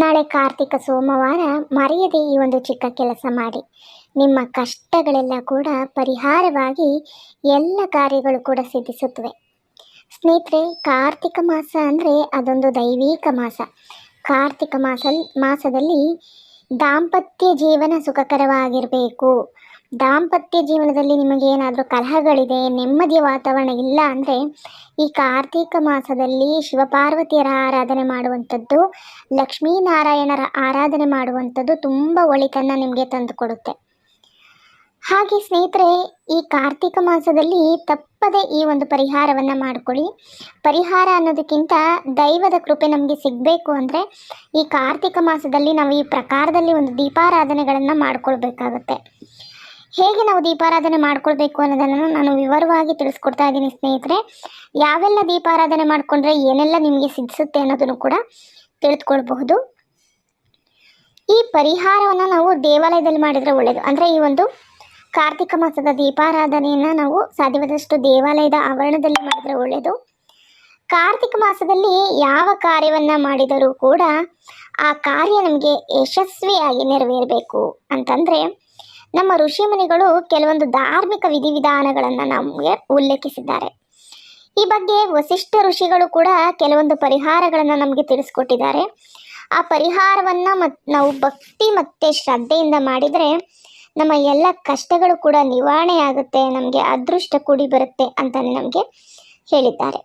ನಾಳೆ ಕಾರ್ತಿಕ ಸೋಮವಾರ ಮರೆಯದೆ ಈ ಒಂದು ಚಿಕ್ಕ ಕೆಲಸ ಮಾಡಿ. ನಿಮ್ಮ ಕಷ್ಟಗಳೆಲ್ಲ ಕೂಡ ಪರಿಹಾರವಾಗಿ ಎಲ್ಲ ಕಾರ್ಯಗಳು ಕೂಡ ಸಿದ್ಧಿಸುತ್ತವೆ. ಸ್ನೇಹಿತರೆ, ಕಾರ್ತಿಕ ಮಾಸ ಅಂದರೆ ಅದೊಂದು ದೈವಿಕ ಮಾಸ. ಕಾರ್ತಿಕ ಮಾಸ ಮಾಸದಲ್ಲಿ ದಾಂಪತ್ಯ ಜೀವನ ಸುಖಕರವಾಗಿರಬೇಕು. ದಾಂಪತ್ಯ ಜೀವನದಲ್ಲಿ ನಿಮಗೆ ಏನಾದರೂ ಕಲಹಗಳಿದೆ, ನೆಮ್ಮದಿಯ ವಾತಾವರಣ ಇಲ್ಲ ಅಂದರೆ ಈ ಕಾರ್ತಿಕ ಮಾಸದಲ್ಲಿ ಶಿವಪಾರ್ವತಿಯರ ಆರಾಧನೆ ಮಾಡುವಂಥದ್ದು, ಲಕ್ಷ್ಮೀನಾರಾಯಣರ ಆರಾಧನೆ ಮಾಡುವಂಥದ್ದು ತುಂಬ ಒಳಿತನ್ನು ನಿಮಗೆ ತಂದುಕೊಡುತ್ತೆ. ಹಾಗೆ ಸ್ನೇಹಿತರೆ, ಈ ಕಾರ್ತಿಕ ಮಾಸದಲ್ಲಿ ತಪ್ಪದೆ ಈ ಒಂದು ಪರಿಹಾರವನ್ನು ಮಾಡಿಕೊಳ್ಳಿ. ಪರಿಹಾರ ಅನ್ನೋದಕ್ಕಿಂತ ದೈವದ ಕೃಪೆ ನಮಗೆ ಸಿಗಬೇಕು ಅಂದರೆ ಈ ಕಾರ್ತಿಕ ಮಾಸದಲ್ಲಿ ನಾವು ಈ ಪ್ರಕಾರದಲ್ಲಿ ಒಂದು ದೀಪಾರಾಧನೆಗಳನ್ನು ಮಾಡ್ಕೊಳ್ಬೇಕಾಗತ್ತೆ. ಹೇಗೆ ನಾವು ದೀಪಾರಾಧನೆ ಮಾಡ್ಕೊಳ್ಬೇಕು ಅನ್ನೋದನ್ನು ನಾನು ವಿವರವಾಗಿ ತಿಳಿಸ್ಕೊಡ್ತಾ ಇದ್ದೀನಿ ಸ್ನೇಹಿತರೆ. ಯಾವೆಲ್ಲ ದೀಪಾರಾಧನೆ ಮಾಡಿಕೊಂಡ್ರೆ ಏನೆಲ್ಲ ನಿಮಗೆ ಸಿದ್ಧಿಸುತ್ತೆ ಅನ್ನೋದನ್ನು ಕೂಡ ತಿಳಿದುಕೊಳ್ಬಹುದು. ಈ ಪರಿಹಾರವನ್ನು ನಾವು ದೇವಾಲಯದಲ್ಲಿ ಮಾಡಿದರೆ ಒಳ್ಳೆಯದು ಅಂದರೆ ಈ ಒಂದು ಕಾರ್ತಿಕ ಮಾಸದ ದೀಪಾರಾಧನೆಯನ್ನು ನಾವು ಸಾಧ್ಯವಾದಷ್ಟು ದೇವಾಲಯದ ಆವರಣದಲ್ಲಿ ಮಾಡಿದರೆ ಒಳ್ಳೆಯದು ಕಾರ್ತಿಕ ಮಾಸದಲ್ಲಿ ಯಾವ ಕಾರ್ಯವನ್ನು ಮಾಡಿದರೂ ಕೂಡ ಆ ಕಾರ್ಯ ನಮಗೆ ಯಶಸ್ವಿಯಾಗಿ ನೆರವೇರಬೇಕು. ಅಂತಂದರೆ ನಮ್ಮ ಋಷಿಮುನಿಗಳು ಕೆಲವೊಂದು ಧಾರ್ಮಿಕ ವಿಧಿವಿಧಾನಗಳನ್ನು ನಮಗೆ ಉಲ್ಲೇಖಿಸಿದ್ದಾರೆ. ಈ ಬಗ್ಗೆ ವಸಿಷ್ಠ ಋಷಿಗಳು ಕೂಡ ಕೆಲವೊಂದು ಪರಿಹಾರಗಳನ್ನು ನಮಗೆ ತಿಳಿಸ್ಕೊಟ್ಟಿದ್ದಾರೆ. ಆ ಪರಿಹಾರವನ್ನು ಮತ್, ನಾವು ಭಕ್ತಿ ಮತ್ತು ಶ್ರದ್ಧೆಯಿಂದ ಮಾಡಿದರೆ ನಮ್ಮ ಎಲ್ಲ ಕಷ್ಟಗಳು ಕೂಡ ನಿವಾರಣೆ ಆಗುತ್ತೆ, ನಮಗೆ ಅದೃಷ್ಟ ಕೂಡಿ ಬರುತ್ತೆ ಅಂತಲೇ ನಮಗೆ ಹೇಳಿದ್ದಾರೆ.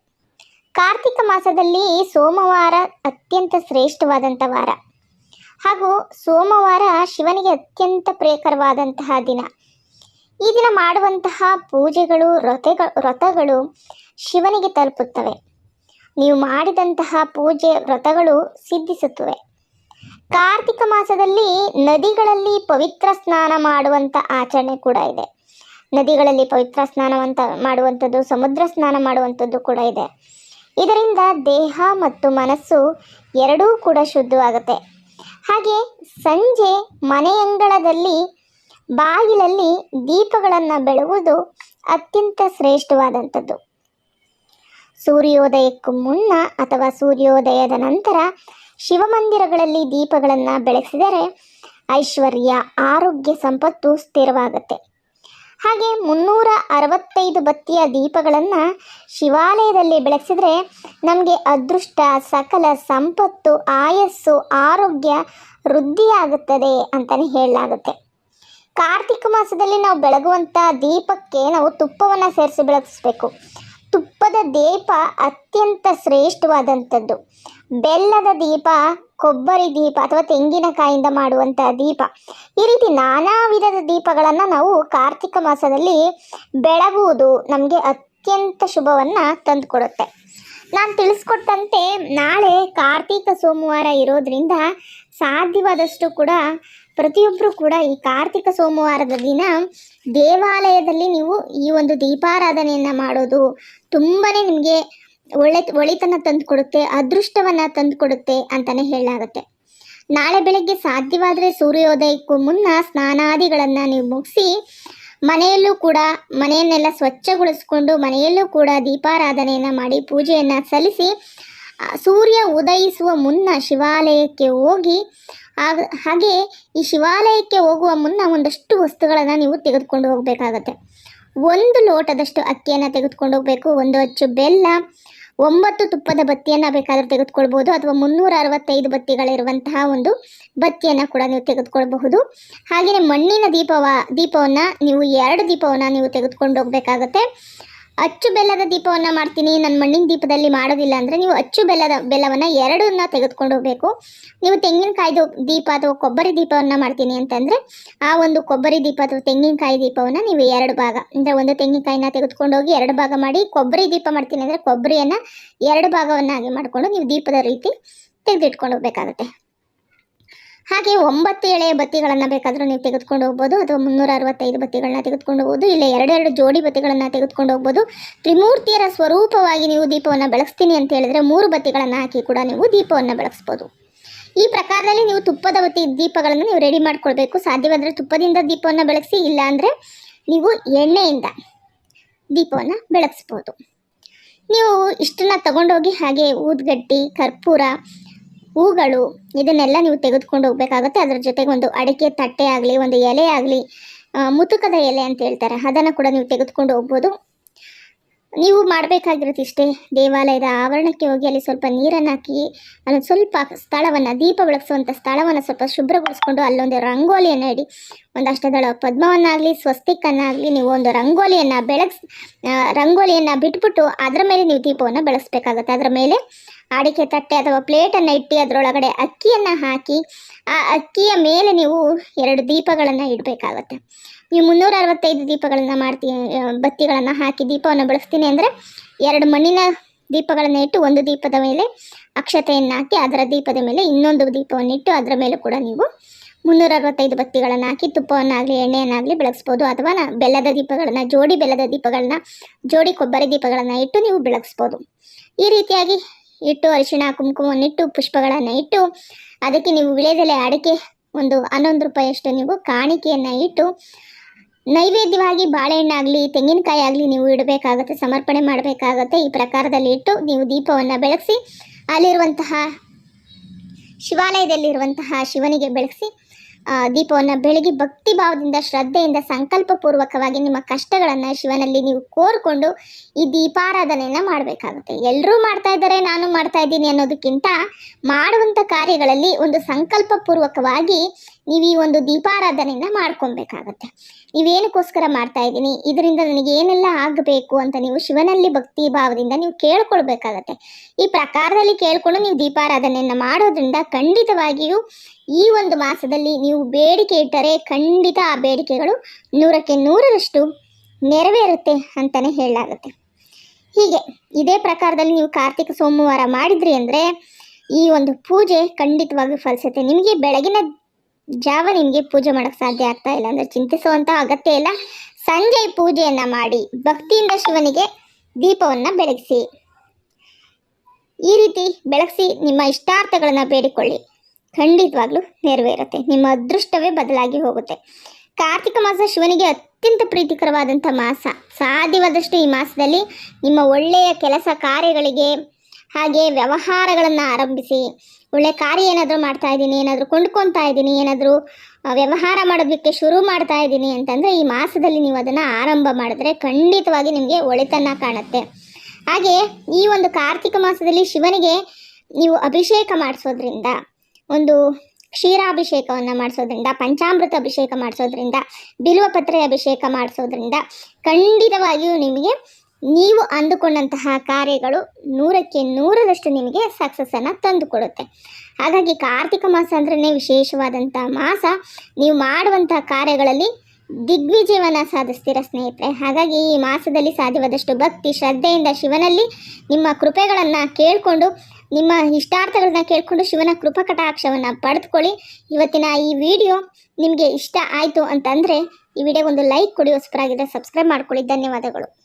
ಕಾರ್ತಿಕ ಮಾಸದಲ್ಲಿ ಸೋಮವಾರ ಅತ್ಯಂತ ಶ್ರೇಷ್ಠವಾದಂಥ ವಾರ. ಹಾಗೂ ಸೋಮವಾರ ಶಿವನಿಗೆ ಅತ್ಯಂತ ಪ್ರಿಯಕರವಾದಂತಹ ದಿನ. ಈ ದಿನ ಮಾಡುವಂತಹ ಪೂಜೆಗಳು ವ್ರತಗಳು ವ್ರತಗಳು ಶಿವನಿಗೆ ತಲುಪುತ್ತವೆ. ನೀವು ಮಾಡಿದಂತಹ ಪೂಜೆ ವ್ರತಗಳು ಸಿದ್ಧಿಸುತ್ತವೆ. ಕಾರ್ತಿಕ ಮಾಸದಲ್ಲಿ ನದಿಗಳಲ್ಲಿ ಪವಿತ್ರ ಸ್ನಾನ ಮಾಡುವಂಥ ಆಚರಣೆ ಕೂಡ ಇದೆ. ನದಿಗಳಲ್ಲಿ ಪವಿತ್ರ ಸ್ನಾನವಂತ ಮಾಡುವಂಥದ್ದು, ಸಮುದ್ರ ಸ್ನಾನ ಮಾಡುವಂಥದ್ದು ಕೂಡ ಇದೆ. ಇದರಿಂದ ದೇಹ ಮತ್ತು ಮನಸ್ಸು ಎರಡೂ ಕೂಡ ಶುದ್ಧವಾಗುತ್ತೆ. ಹಾಗೆ ಸಂಜೆ ಮನೆಯಂಗಳದಲ್ಲಿ ಬಾಗಿಲಲ್ಲಿ ದೀಪಗಳನ್ನು ಬೆಳಗುವುದು ಅತ್ಯಂತ ಶ್ರೇಷ್ಠವಾದಂಥದ್ದು. ಸೂರ್ಯೋದಯಕ್ಕೂ ಮುನ್ನ ಅಥವಾ ಸೂರ್ಯೋದಯದ ನಂತರ ಶಿವಮಂದಿರಗಳಲ್ಲಿ ದೀಪಗಳನ್ನು ಬೆಳೆಸಿದರೆ ಐಶ್ವರ್ಯ, ಆರೋಗ್ಯ ಸಂಪತ್ತು ಸ್ಥಿರವಾಗುತ್ತೆ. ಹಾಗೆ ಮುನ್ನೂರ ಅರವತ್ತೈದು ಬತ್ತಿಯ ದೀಪಗಳನ್ನು ಶಿವಾಲಯದಲ್ಲಿ ಬೆಳಗಿಸಿದ್ರೆ ನಮಗೆ ಅದೃಷ್ಟ, ಸಕಲ ಸಂಪತ್ತು, ಆಯಸ್ಸು, ಆರೋಗ್ಯ ವೃದ್ಧಿಯಾಗುತ್ತದೆ ಅಂತಲೇ ಹೇಳಲಾಗುತ್ತೆ. ಕಾರ್ತಿಕ ಮಾಸದಲ್ಲಿ ನಾವು ಬೆಳಗುವಂಥ ದೀಪಕ್ಕೆ ನಾವು ತುಪ್ಪವನ್ನು ಸೇರಿಸಿ ಬೆಳಗಿಸ್ಬೇಕು. ತುಪ್ಪದ ದೀಪ ಅತ್ಯಂತ ಶ್ರೇಷ್ಠವಾದಂಥದ್ದು. ಬೆಲ್ಲದ ದೀಪ, ಕೊಬ್ಬರಿ ದೀಪ ಅಥವಾ ತೆಂಗಿನಕಾಯಿಂದ ಮಾಡುವಂಥ ದೀಪ. ಈ ರೀತಿ ನಾನಾ ವಿಧದ ದೀಪಗಳನ್ನು ನಾವು ಕಾರ್ತಿಕ ಮಾಸದಲ್ಲಿ ಬೆಳಗುವುದು ನಮಗೆ ಅತ್ಯಂತ ಶುಭವನ್ನು ತಂದುಕೊಡುತ್ತೆ. ನಾನು ತಿಳಿಸ್ಕೊಟ್ಟಂತೆ ನಾಳೆ ಕಾರ್ತಿಕ ಸೋಮವಾರ ಇರೋದ್ರಿಂದ ಸಾಧ್ಯವಾದಷ್ಟು ಕೂಡ ಪ್ರತಿಯೊಬ್ಬರು ಕೂಡ ಈ ಕಾರ್ತಿಕ ಸೋಮವಾರದ ದಿನ ದೇವಾಲಯದಲ್ಲಿ ನೀವು ಈ ಒಂದು ದೀಪಾರಾಧನೆಯನ್ನು ಮಾಡೋದು ತುಂಬಾ ನಿಮಗೆ ಒಳ್ಳೆ ಒಳಿತನ ತಂದುಕೊಡುತ್ತೆ, ಅದೃಷ್ಟವನ್ನು ತಂದುಕೊಡುತ್ತೆ ಅಂತಲೇ ಹೇಳಲಾಗುತ್ತೆ. ನಾಳೆ ಬೆಳಗ್ಗೆ ಸಾಧ್ಯವಾದರೆ ಸೂರ್ಯೋದಯಕ್ಕೂ ಮುನ್ನ ಸ್ನಾನಾದಿಗಳನ್ನು ನೀವು ಮುಗಿಸಿ ಮನೆಯಲ್ಲೂ ಕೂಡ ಮನೆಯನ್ನೆಲ್ಲ ಸ್ವಚ್ಛಗೊಳಿಸ್ಕೊಂಡು ಮನೆಯಲ್ಲೂ ಕೂಡ ದೀಪಾರಾಧನೆಯನ್ನು ಮಾಡಿ ಪೂಜೆಯನ್ನು ಸಲ್ಲಿಸಿ ಸೂರ್ಯ ಉದಯಿಸುವ ಮುನ್ನ ಶಿವಾಲಯಕ್ಕೆ ಹೋಗಿ ಹಾಗೆ ಈ ಶಿವಾಲಯಕ್ಕೆ ಹೋಗುವ ಮುನ್ನ ಒಂದಷ್ಟು ವಸ್ತುಗಳನ್ನು ನೀವು ತೆಗೆದುಕೊಂಡು ಹೋಗಬೇಕಾಗತ್ತೆ. ಒಂದು ಲೋಟದಷ್ಟು ಅಕ್ಕಿಯನ್ನು ತೆಗೆದುಕೊಂಡು ಹೋಗಬೇಕು, ಒಂದು ಅಚ್ಚು ಬೆಲ್ಲ ಒಂಬತ್ತು ತುಪ್ಪದ ಬತ್ತಿಯನ್ನು ಬೇಕಾದರೂ ತೆಗೆದುಕೊಳ್ಬೋದು ಅಥವಾ ಮುನ್ನೂರ ಅರವತ್ತೈದು ಬತ್ತಿಗಳಿರುವಂತಹ ಒಂದು ಬತ್ತಿಯನ್ನು ಕೂಡ ನೀವು ತೆಗೆದುಕೊಳ್ಬಹುದು. ಹಾಗೆಯೇ ಮಣ್ಣಿನ ದೀಪವ, ದೀಪವನ್ನು ನೀವು ಎರಡು ದೀಪವನ್ನು ನೀವು ತೆಗೆದುಕೊಂಡು ಹೋಗಬೇಕಾಗತ್ತೆ. ಅಚ್ಚು ಬೆಲ್ಲದ ದೀಪವನ್ನು ಮಾಡ್ತೀನಿ. ನನ್ನ ಮಣ್ಣಿನ ದೀಪದಲ್ಲಿ ಮಾಡೋದಿಲ್ಲ ಅಂದರೆ ನೀವು ಅಚ್ಚು ಬೆಲ್ಲದ ಬೆಲ್ಲವನ್ನು ಎರಡನ್ನ ತೆಗೆದುಕೊಂಡು ಹೋಗಬೇಕು. ನೀವು ತೆಂಗಿನಕಾಯ್ದು ದೀಪ ಅಥವಾ ಕೊಬ್ಬರಿ ದೀಪವನ್ನು ಮಾಡ್ತೀನಿ ಅಂತಂದರೆ ಆ ಒಂದು ಕೊಬ್ಬರಿ ದೀಪ ಅಥವಾ ತೆಂಗಿನಕಾಯಿ ದೀಪವನ್ನು ನೀವು ಎರಡು ಭಾಗ, ಅಂದರೆ ಒಂದು ತೆಂಗಿನಕಾಯಿನ ತೆಗೆದುಕೊಂಡು ಹೋಗಿ ಎರಡು ಭಾಗ ಮಾಡಿ ಕೊಬ್ಬರಿ ದೀಪ ಮಾಡ್ತೀನಿ ಅಂದರೆ ಕೊಬ್ಬರಿಯನ್ನು ಎರಡು ಭಾಗವನ್ನಾಗಿ ಮಾಡಿಕೊಂಡು ನೀವು ದೀಪದ ರೀತಿ ತೆಗೆದಿಟ್ಕೊಂಡು ಹೋಗಬೇಕಾಗತ್ತೆ. ಹಾಗೆ ಒಂಬತ್ತು ಎಳೆಯ ಬತ್ತಿಗಳನ್ನು ಬೇಕಾದರೂ ನೀವು ತೆಗೆದುಕೊಂಡು ಹೋಗ್ಬೋದು, ಅಥವಾ ಮುನ್ನೂರ ಅರವತ್ತೈದು ಬತ್ತಿಗಳನ್ನ ತೆಗೆದುಕೊಂಡು ಹೋಗ್ಬೋದು, ಇಲ್ಲ ಎರಡೆರಡು ಜೋಡಿ ಬತ್ತಿಗಳನ್ನು ತೆಗೆದುಕೊಂಡು ಹೋಗ್ಬೋದು. ತ್ರಿಮೂರ್ತಿಯರ ಸ್ವರೂಪವಾಗಿ ನೀವು ದೀಪವನ್ನು ಬೆಳಗಿಸ್ತೀನಿ ಅಂತ ಹೇಳಿದ್ರೆ ಮೂರು ಬತ್ತಿಗಳನ್ನು ಹಾಕಿ ಕೂಡ ನೀವು ದೀಪವನ್ನು ಬೆಳಗಿಸ್ಬೋದು ಈ ಪ್ರಕಾರದಲ್ಲಿ ನೀವು ತುಪ್ಪದ ಬತ್ತಿ ದೀಪಗಳನ್ನು ನೀವು ರೆಡಿ ಮಾಡ್ಕೊಳ್ಬೇಕು. ಸಾಧ್ಯವಾದರೆ ತುಪ್ಪದಿಂದ ದೀಪವನ್ನು ಬೆಳಗಿಸಿ, ಇಲ್ಲಾಂದರೆ ನೀವು ಎಣ್ಣೆಯಿಂದ ದೀಪವನ್ನು ಬೆಳಗಿಸ್ಬೋದು. ನೀವು ಇಷ್ಟನ್ನ ತಗೊಂಡೋಗಿ ಹಾಗೆ ಊದ್ಗಡ್ಡಿ, ಕರ್ಪೂರ ಹೂಗಳು, ಇದನ್ನೆಲ್ಲ ನೀವು ತೆಗೆದುಕೊಂಡು ಹೋಗ್ಬೇಕಾಗುತ್ತೆ. ಅದರ ಜೊತೆಗೆ ಒಂದು ಅಡಿಕೆ ತಟ್ಟೆ ಆಗಲಿ, ಒಂದು ಎಲೆ ಆಗಲಿ ಮುತುಕದ ಎಲೆ ಅಂತ ಹೇಳ್ತಾರೆ. ಅದನ್ನು ಕೂಡ ನೀವು ತೆಗೆದುಕೊಂಡು ಹೋಗ್ಬೋದು. ನೀವು ಮಾಡಬೇಕಾಗಿರುತ್ತೆ ಇಷ್ಟೇ. ದೇವಾಲಯದ ಆವರಣಕ್ಕೆ ಹೋಗಿ ಅಲ್ಲಿ ಸ್ವಲ್ಪ ನೀರನ್ನು ಹಾಕಿ, ಅಲ್ಲಿ ಸ್ವಲ್ಪ ಸ್ಥಳವನ್ನು, ದೀಪ ಬೆಳಗಿಸುವಂಥ ಸ್ಥಳವನ್ನು ಸ್ವಲ್ಪ ಶುಭ್ರಗೊಳಿಸ್ಕೊಂಡು ಅಲ್ಲೊಂದು ರಂಗೋಲಿಯನ್ನು ಇಡಿ. ಒಂದಷ್ಟು ಅಷ್ಟದಳ ಪದ್ಮವನ್ನಾಗಲಿ, ಸ್ವಸ್ತಿಕನ್ನಾಗಲಿ ನೀವು ಒಂದು ರಂಗೋಲಿಯನ್ನು ಬೆಳಗ್ಸ್ ರಂಗೋಲಿಯನ್ನು ಬಿಟ್ಬಿಟ್ಟು ಅದರ ಮೇಲೆ ನೀವು ದೀಪವನ್ನು ಬೆಳೆಸ್ಬೇಕಾಗುತ್ತೆ. ಅದರ ಮೇಲೆ ಅಡಿಕೆ ತಟ್ಟೆ ಅಥವಾ ಪ್ಲೇಟನ್ನು ಇಟ್ಟು ಅದರೊಳಗಡೆ ಅಕ್ಕಿಯನ್ನು ಹಾಕಿ, ಆ ಅಕ್ಕಿಯ ಮೇಲೆ ನೀವು ಎರಡು ದೀಪಗಳನ್ನು ಇಡಬೇಕಾಗತ್ತೆ. ನೀವು ಮುನ್ನೂರ ಅರವತ್ತೈದು ದೀಪಗಳನ್ನು ಮಾಡ್ತೀನಿ ಬತ್ತಿಗಳನ್ನು ಹಾಕಿ ದೀಪವನ್ನು ಬೆಳೆಸ್ತೀನಿ ಅಂದರೆ ಎರಡು ಮಣ್ಣಿನ ದೀಪಗಳನ್ನು ಇಟ್ಟು ಒಂದು ದೀಪದ ಮೇಲೆ ಅಕ್ಷತೆಯನ್ನು ಹಾಕಿ ಅದರ ದೀಪದ ಮೇಲೆ ಇನ್ನೊಂದು ದೀಪವನ್ನು ಇಟ್ಟು ಅದರ ಮೇಲೆ ಕೂಡ ನೀವು ಮುನ್ನೂರ ಅರವತ್ತೈದು ಬತ್ತಿಗಳನ್ನು ಹಾಕಿ ತುಪ್ಪವನ್ನಾಗಲಿ, ಎಣ್ಣೆಯನ್ನಾಗಲಿ ಬೆಳಗಿಸ್ಬೋದು ಅಥವಾ ಬೆಲ್ಲದ ದೀಪಗಳನ್ನು, ಜೋಡಿ ಬೆಲ್ಲದ ದೀಪಗಳನ್ನ, ಜೋಡಿ ಕೊಬ್ಬರಿ ದೀಪಗಳನ್ನು ಇಟ್ಟು ನೀವು ಬೆಳಗಿಸ್ಬೋದು. ಈ ರೀತಿಯಾಗಿ ಇಟ್ಟು ಅರಿಶಿಣ ಕುಂಕುಮವನ್ನಿಟ್ಟು ಪುಷ್ಪಗಳನ್ನು ಇಟ್ಟು, ಅದಕ್ಕೆ ನೀವು ವಿಳೆದೆಲೆ ಅಡಿಕೆ ಒಂದು ಹನ್ನೊಂದು ರೂಪಾಯಿಯಷ್ಟು ನೀವು ಕಾಣಿಕೆಯನ್ನು ಇಟ್ಟು, ನೈವೇದ್ಯವಾಗಿ ಬಾಳೆಹಣ್ಣಾಗಲಿ ತೆಂಗಿನಕಾಯಿ ಆಗಲಿ ನೀವು ಇಡಬೇಕಾಗತ್ತೆ, ಸಮರ್ಪಣೆ ಮಾಡಬೇಕಾಗತ್ತೆ, ಈ ಪ್ರಕಾರದಲ್ಲಿ ಇಟ್ಟು ನೀವು ದೀಪವನ್ನು ಬೆಳಗಿಸಿ, ಅಲ್ಲಿರುವಂತಹ ಶಿವಾಲಯದಲ್ಲಿರುವಂತಹ ಶಿವನಿಗೆ ಬೆಳಗಿಸಿ ದೀಪವನ್ನು ಬೆಳಗಿ ಭಕ್ತಿ ಭಾವದಿಂದ, ಶ್ರದ್ಧೆಯಿಂದ, ಸಂಕಲ್ಪಪೂರ್ವಕವಾಗಿ ನಿಮ್ಮ ಕಷ್ಟಗಳನ್ನು ಶಿವನಲ್ಲಿ ನೀವು ಕೋರ್ಕೊಂಡು ಈ ದೀಪಾರಾಧನೆಯನ್ನು ಮಾಡಬೇಕಾಗುತ್ತೆ. ಎಲ್ಲರೂ ಮಾಡ್ತಾ ಇದ್ದಾರೆ, ನಾನು ಮಾಡ್ತಾ ಇದ್ದೀನಿ ಅನ್ನೋದಕ್ಕಿಂತ ಮಾಡುವಂಥ ಕಾರ್ಯಗಳಲ್ಲಿ ಒಂದು ಸಂಕಲ್ಪಪೂರ್ವಕವಾಗಿ ನೀವು ಈ ಒಂದು ದೀಪಾರಾಧನೆಯನ್ನು ಮಾಡ್ಕೊಬೇಕಾಗತ್ತೆ. ನೀವೇನಕ್ಕೋಸ್ಕರ ಮಾಡ್ತಾ ಇದ್ದೀನಿ? ಇದರಿಂದ ನನಗೆ ಏನೆಲ್ಲ ಆಗಬೇಕು ಅಂತ ನೀವು ಶಿವನಲ್ಲಿ ಭಕ್ತಿ ಭಾವದಿಂದ ನೀವು ಕೇಳ್ಕೊಳ್ಬೇಕಾಗತ್ತೆ. ಈ ಪ್ರಕಾರದಲ್ಲಿ ಕೇಳಿಕೊಂಡು ನೀವು ದೀಪಾರಾಧನೆಯನ್ನು ಮಾಡೋದ್ರಿಂದ ಖಂಡಿತವಾಗಿಯೂ ಈ ಒಂದು ಮಾಸದಲ್ಲಿ ನೀವು ಬೇಡಿಕೆ ಇಟ್ಟರೆ ಖಂಡಿತ ಆ ಬೇಡಿಕೆಗಳು ನೂರಕ್ಕೆ ನೂರರಷ್ಟು ನೆರವೇರುತ್ತೆ ಅಂತಲೇ ಹೇಳಲಾಗುತ್ತೆ. ಹೀಗೆ ಇದೇ ಪ್ರಕಾರದಲ್ಲಿ ನೀವು ಕಾರ್ತಿಕ ಸೋಮವಾರ ಮಾಡಿದ್ರಿ ಅಂದರೆ ಈ ಒಂದು ಪೂಜೆ ಖಂಡಿತವಾಗಿ ಫಲಿಸುತ್ತೆ. ನಿಮಗೆ ಬೆಳಗಿನ ಜಾವ ನಿಮಗೆ ಪೂಜೆ ಮಾಡೋಕ್ಕೆ ಸಾಧ್ಯ ಆಗ್ತಾ ಇಲ್ಲ ಅಂದರೆ ಚಿಂತಿಸುವಂಥ ಅಗತ್ಯ ಇಲ್ಲ. ಸಂಜೆ ಪೂಜೆಯನ್ನು ಮಾಡಿ ಭಕ್ತಿಯಿಂದ ಶಿವನಿಗೆ ದೀಪವನ್ನು ಬೆಳಗಿಸಿ. ಈ ರೀತಿ ಬೆಳಗಿಸಿ ನಿಮ್ಮ ಇಷ್ಟಾರ್ಥಗಳನ್ನು ಬೇಡಿಕೊಳ್ಳಿ. ಖಂಡಿತವಾಗ್ಲೂ ನೆರವೇರುತ್ತೆ. ನಿಮ್ಮ ಅದೃಷ್ಟವೇ ಬದಲಾಗಿ ಹೋಗುತ್ತೆ. ಕಾರ್ತಿಕ ಮಾಸ ಶಿವನಿಗೆ ಅತ್ಯಂತ ಪ್ರೀತಿಕರವಾದಂಥ ಮಾಸ. ಸಾಧ್ಯವಾದಷ್ಟು ಈ ಮಾಸದಲ್ಲಿ ನಿಮ್ಮ ಒಳ್ಳೆಯ ಕೆಲಸ ಕಾರ್ಯಗಳಿಗೆ ಹಾಗೆ ವ್ಯವಹಾರಗಳನ್ನು ಆರಂಭಿಸಿ. ಒಳ್ಳೆ ಕಾರ್ಯ ಏನಾದರೂ ಮಾಡ್ತಾ ಇದ್ದೀನಿ, ಏನಾದರೂ ಕೊಂಡ್ಕೊತಾ ಇದ್ದೀನಿ, ಏನಾದರೂ ವ್ಯವಹಾರ ಮಾಡೋದಕ್ಕೆ ಶುರು ಮಾಡ್ತಾ ಇದ್ದೀನಿ ಅಂತಂದರೆ ಈ ಮಾಸದಲ್ಲಿ ನೀವು ಅದನ್ನು ಆರಂಭ ಮಾಡಿದ್ರೆ ಖಂಡಿತವಾಗಿ ನಿಮಗೆ ಒಳಿತನ್ನ ಕಾಣುತ್ತೆ. ಹಾಗೆ ಈ ಒಂದು ಕಾರ್ತಿಕ ಮಾಸದಲ್ಲಿ ಶಿವನಿಗೆ ನೀವು ಅಭಿಷೇಕ ಮಾಡಿಸೋದ್ರಿಂದ, ಒಂದು ಕ್ಷೀರಾಭಿಷೇಕವನ್ನು ಮಾಡಿಸೋದ್ರಿಂದ, ಪಂಚಾಮೃತ ಅಭಿಷೇಕ ಮಾಡಿಸೋದ್ರಿಂದ, ಬಿಲ್ವಪತ್ರೆ ಅಭಿಷೇಕ ಮಾಡಿಸೋದ್ರಿಂದ ಖಂಡಿತವಾಗಿಯೂ ನಿಮಗೆ ನೀವು ಅಂದುಕೊಂಡಂತಹ ಕಾರ್ಯಗಳು ನೂರಕ್ಕೆ ನೂರರಷ್ಟು ನಿಮಗೆ ಸಕ್ಸಸ್ಸನ್ನು ತಂದುಕೊಡುತ್ತೆ. ಹಾಗಾಗಿ ಕಾರ್ತಿಕ ಮಾಸ ಅಂದ್ರೆ ವಿಶೇಷವಾದಂಥ ಮಾಸ. ನೀವು ಮಾಡುವಂತಹ ಕಾರ್ಯಗಳಲ್ಲಿ ದಿಗ್ವಿಜಯವನ್ನು ಸಾಧಿಸ್ತೀರ ಸ್ನೇಹಿತರೆ. ಹಾಗಾಗಿ ಈ ಮಾಸದಲ್ಲಿ ಸಾಧ್ಯವಾದಷ್ಟು ಭಕ್ತಿ, ಶ್ರದ್ಧೆಯಿಂದ ಶಿವನಲ್ಲಿ ನಿಮ್ಮ ಕೃಪೆಗಳನ್ನು ಕೇಳಿಕೊಂಡು, ನಿಮ್ಮ ಇಷ್ಟಾರ್ಥಗಳನ್ನ ಕೇಳಿಕೊಂಡು ಶಿವನ ಕೃಪಕಟಾಕ್ಷವನ್ನು ಪಡೆದುಕೊಳ್ಳಿ. ಇವತ್ತಿನ ಈ ವಿಡಿಯೋ ನಿಮಗೆ ಇಷ್ಟ ಆಯಿತು ಅಂತಂದರೆ ಈ ವಿಡಿಯೋ ಒಂದು ಲೈಕ್ ಕೊಡಿ ಹೊಸಬರಾಗಿದ್ದರೆ ಸಬ್ಸ್ಕ್ರೈಬ್ ಮಾಡ್ಕೊಳ್ಳಿ. ಧನ್ಯವಾದಗಳು.